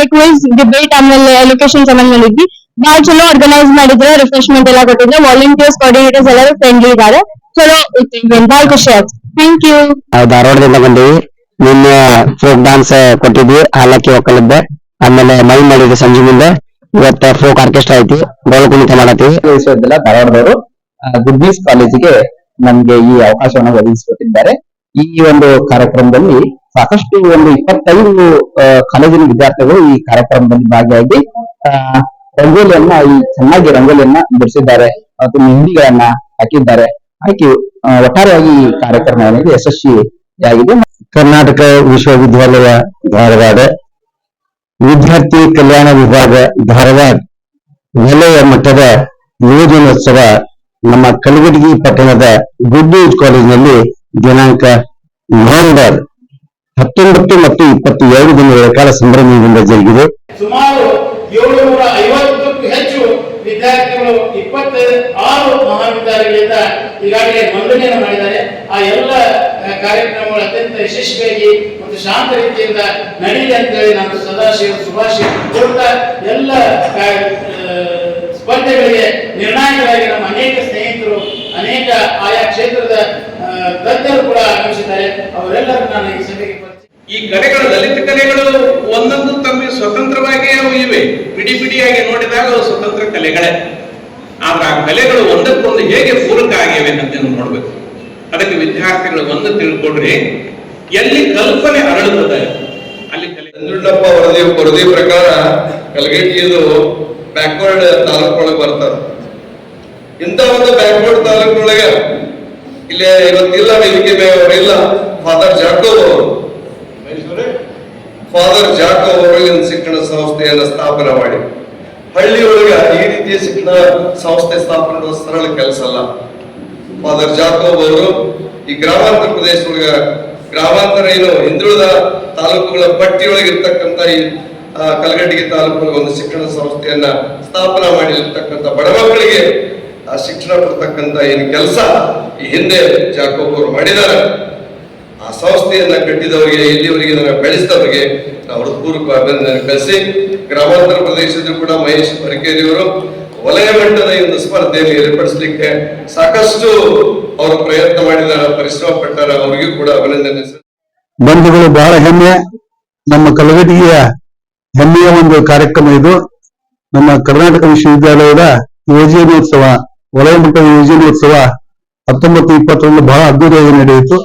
ಆಮೇಲೆ quiz debate ಆಮೇಲೆ ಎಲುಕೇಶನ್ ಸಂಬಂಧ ಮಾಡಿದ್ವಿ ಬಾಳ ಚಲೋ ಆರ್ಗನೈಸ್ ಮಾಡಿದ್ರೆ ರಿಫ್ರೆಶ್ಮೆಂಟ್ ಎಲ್ಲ ಕೊಟ್ಟಿದ್ರೆ. ವಾಲಂಟಿಯರ್ಸ್ ಕೋಆರ್ಡಿನೇಟರ್ಸ್ ಎಲ್ಲರೂ ಫ್ರೆಂಡ್ಲಿ ಇದ್ದಾರೆ. ಚಲೋ ಬಹಳ ಬಾಳ ಖುಷಿ ಆಯ್ತು. ಥ್ಯಾಂಕ್ ಯು ನಾವು ಧಾರವಾಡದಿಂದ ಬಂದೀವಿ. ನಿನ್ನೆ ಫೋಕ್ ಡಾನ್ಸ್ ಕೊಟ್ಟಿದ್ವಿ ಹಾಲಕ್ಕಿ ಒಕ್ಕಲಿದ್ದೆ ಆಮೇಲೆ ಮೈ ಮಾಡಿದ್ವಿ ಸಂಜೆ ಮುಂದೆ. ಇವತ್ತ ಫೋಕ್ ಆರ್ಕೆಸ್ಟ್ರಾ ಐತಿ. ಬಹಳ ಕುಣಿತ ಮಾಡತ್ತೀವಿ. ವಿಶ್ವವಿದ್ಯಾಲಯ ಧಾರವಾಡದವರು ಗುಡ್ ನ್ಯೂಸ್ ಕಾಲೇಜಿಗೆ ನಮ್ಗೆ ಈ ಅವಕಾಶವನ್ನು ಒದಗಿಸಿಕೊಟ್ಟಿದ್ದಾರೆ. ಈ ಒಂದು ಕಾರ್ಯಕ್ರಮದಲ್ಲಿ ಸಾಕಷ್ಟು ಒಂದು ಇಪ್ಪತ್ತೈದು ಕಾಲೇಜಿನ ವಿದ್ಯಾರ್ಥಿಗಳು ಈ ಕಾರ್ಯಕ್ರಮದಲ್ಲಿ ಭಾಗಿಯಾಗಿ ರಂಗೋಲಿಯನ್ನ ಈ ಚೆನ್ನಾಗಿ ರಂಗೋಲಿಯನ್ನ ಬಿಡಿಸಿದ್ದಾರೆ. ಮತ್ತು ಮೆಹಂದಿಗಳನ್ನ ಹಾಕಿದ್ದಾರೆ. ಹಾಕಿ ಒಟ್ಟಾರೆಯಾಗಿ ಈ ಕಾರ್ಯಕ್ರಮ ಏನಿದೆ ಯಶಸ್ವಿಯಾಗಿದೆ. ಕರ್ನಾಟಕ ವಿಶ್ವವಿದ್ಯಾಲಯ ಧಾರವಾಡ, ವಿದ್ಯಾರ್ಥಿ ಕಲ್ಯಾಣ ವಿಭಾಗ ಧಾರವಾಡ, ವಲಯ ಮಟ್ಟದ ಯುವಜನೋತ್ಸವ ನಮ್ಮ ಕಲಗಟಗಿ ಪಟ್ಟಣದ ಗುಡ್ ನ್ಯೂಸ್ ಕಾಲೇಜಿನಲ್ಲಿ ದಿನಾಂಕ ನವೆಂಬರ್ ಹತ್ತೊಂಬತ್ತು ಮತ್ತು ಇಪ್ಪತ್ತು ಎರಡು ದಿನಗಳ ಕಾಲ ಸಂಭ್ರಮದಿಂದ ಜರುಗಿದೆ. ಸುಮಾರು ಏಳುನೂರ ಐವತ್ತಕ್ಕೂ ಹೆಚ್ಚು ವಿದ್ಯಾರ್ಥಿಗಳು ಇಪ್ಪತ್ತ ಆರು ಮಹಾವಿದ್ಯಾಲಯಗಳಿಂದ ಈಗಾಗಲೇ ನೋಂದಣಿಯನ್ನು ಮಾಡಿದ್ದಾರೆ. ಆ ಎಲ್ಲ ಕಾರ್ಯಕ್ರಮಗಳು ಅತ್ಯಂತ ಯಶಸ್ವಿಯಾಗಿ ಮತ್ತು ಶಾಂತ ರೀತಿಯಿಂದ ನಡೀಲಿ ಅಂತೇಳಿ ನಾನು ಸದಾಶಿವ ಸುಭಾಷಿ ಕೋರ್ತಾ ಎಲ್ಲ ಸ್ಪರ್ಧೆಗಳಿಗೆ ನಿರ್ಣಾಯಕವಾಗಿ ನಮ್ಮ ಅನೇಕ ಸ್ನೇಹಿತರು, ಅನೇಕ ಆಯಾ ಕ್ಷೇತ್ರದ ತಜ್ಞರು ಕೂಡ ಆಗಮಿಸಿದ್ದಾರೆ ಅವರೆಲ್ಲರೂ ನಾನು ಈ ಸಭೆಗೆ ಈ ಕಲೆಗಳು ದಲಿತ ಕಲೆಗಳು ಒಂದೊಂದು ತಮ್ಮ ಸ್ವತಂತ್ರವಾಗಿ ಅವು ಇವೆ. ಬಿಡಿ ಬಿಡಿಯಾಗಿ ನೋಡಿದಾಗ ಅವು ಸ್ವತಂತ್ರ ಕಲೆಗಳೇ. ಆದ್ರೆ ಆ ಕಲೆಗಳು ಒಂದಕ್ಕೊಂದು ಹೇಗೆ ಪೂರಕ ಆಗಿವೆ ಅಂತ ನೋಡ್ಬೇಕು. ಅದಕ್ಕೆ ವಿದ್ಯಾರ್ಥಿಗಳು ಒಂದು ತಿಳ್ಕೊಡ್ರಿ. ಎಲ್ಲಿ ಕಲ್ಪನೆ ಅರಳುತ್ತದೆ? ಅಲ್ಲಿ ಕಲೆ ನಂಜುಂಡಪ್ಪ ವರದಿ ವರದಿ ಪ್ರಕಾರ ಕಲಗಟ್ಟಿಯದು ಬ್ಯಾಕ್ವರ್ಡ್ ತಾಲೂಕೊಳಗೆ ಬರ್ತಾರೆ ಇಂಥ ಒಂದು ಬ್ಯಾಕ್ವರ್ಡ್ ತಾಲೂಕೊಳಗೆ ಇಲ್ಲಿ ಇವತ್ತಿಲ್ಲ ವೇದಿಕೆ ಮೇಲೆ ಅವರಿಲ್ಲ ಫಾದರ್ ಜಾಕೋ ಅವರು ಫಾದರ್ ಜಾಕೋ ಅವರು ಇಲ್ಲಿನ ಶಿಕ್ಷಣ ಸಂಸ್ಥೆಯನ್ನು ಸ್ಥಾಪನೆ ಮಾಡಿ. ಹಳ್ಳಿ ಒಳಗೆ ಈ ರೀತಿಯ ಶಿಕ್ಷಣ ಸಂಸ್ಥೆ ಸ್ಥಾಪನೆ ಮಾಡೋದು ಸರಳ ಕೆಲಸ ಅಲ್ಲ. ಫಾದರ್ ಜಾಕೋ ಅವರು ಈ ಗ್ರಾಮಾಂತರ ಪ್ರದೇಶದೊಳಗ ಗ್ರಾಮಾಂತರ ಏನು ಹಿಂದುಳಿದ ತಾಲೂಕುಗಳ ಪಟ್ಟಿಯೊಳಗೆ ಇರ್ತಕ್ಕಂಥ ಈ ಕಲಗಟ್ಟಿಗೆ ತಾಲೂಕಿನ ಒಂದು ಶಿಕ್ಷಣ ಸಂಸ್ಥೆಯನ್ನ ಸ್ಥಾಪನಾ ಮಾಡಿರ್ತಕ್ಕಂಥ ಬಡ ಮಕ್ಕಳಿಗೆ ಆ ಶಿಕ್ಷಣ ಕೊಡ್ತಕ್ಕಂಥ ಏನು ಕೆಲಸ ಈ ಹಿಂದೆ ಜಾಕೋಬ್ ಅವರು ಮಾಡಿದ್ದಾರೆ. ಆ ಸಂಸ್ಥೆಯನ್ನ ಕಟ್ಟಿದವರಿಗೆ, ಇಲ್ಲಿವರೆಗೆ ಬೆಳೆಸಿದವರಿಗೆ ನಾವು ಹೃತ್ಪೂರ್ವಕ ಅಭಿನಂದನೆ ಕಳಿಸಿ ಗ್ರಾಮಾಂತರ ಪ್ರದೇಶದ ಕೂಡ ಮಹೇಶ್ ಪರಿಕೇರಿ ವಲಯ ಮಟ್ಟದ ಒಂದು ಸ್ಪರ್ಧೆಯಲ್ಲಿ ಏರ್ಪಡಿಸಲಿಕ್ಕೆ ಸಾಕಷ್ಟು ಅವರು ಪ್ರಯತ್ನ ಮಾಡಿದ್ದಾರೆ, ಪರಿಶ್ರಮ ಪಟ್ಟಾರ, ಅವರಿಗೂ ಕೂಡ ಅಭಿನಂದನೆ. ಬಂಧುಗಳು, ಬಹಳ ಹೆಮ್ಮೆ. ನಮ್ಮ ಕಲಗಟಿಗೆಯ ಹೆಮ್ಮೆಯ ಒಂದು ಕಾರ್ಯಕ್ರಮ ಇದು. ನಮ್ಮ ಕರ್ನಾಟಕ ವಿಶ್ವವಿದ್ಯಾಲಯದ ಯುವಜನೋತ್ಸವ ವಲಯ ಮಟ್ಟದ ಯುವಜನೋತ್ಸವ ಹತ್ತೊಂಬತ್ತು ಇಪ್ಪತ್ತೊಂದು ಬಹಳ ಅದ್ಭುತವಾಗಿ ನಡೆಯಿತು.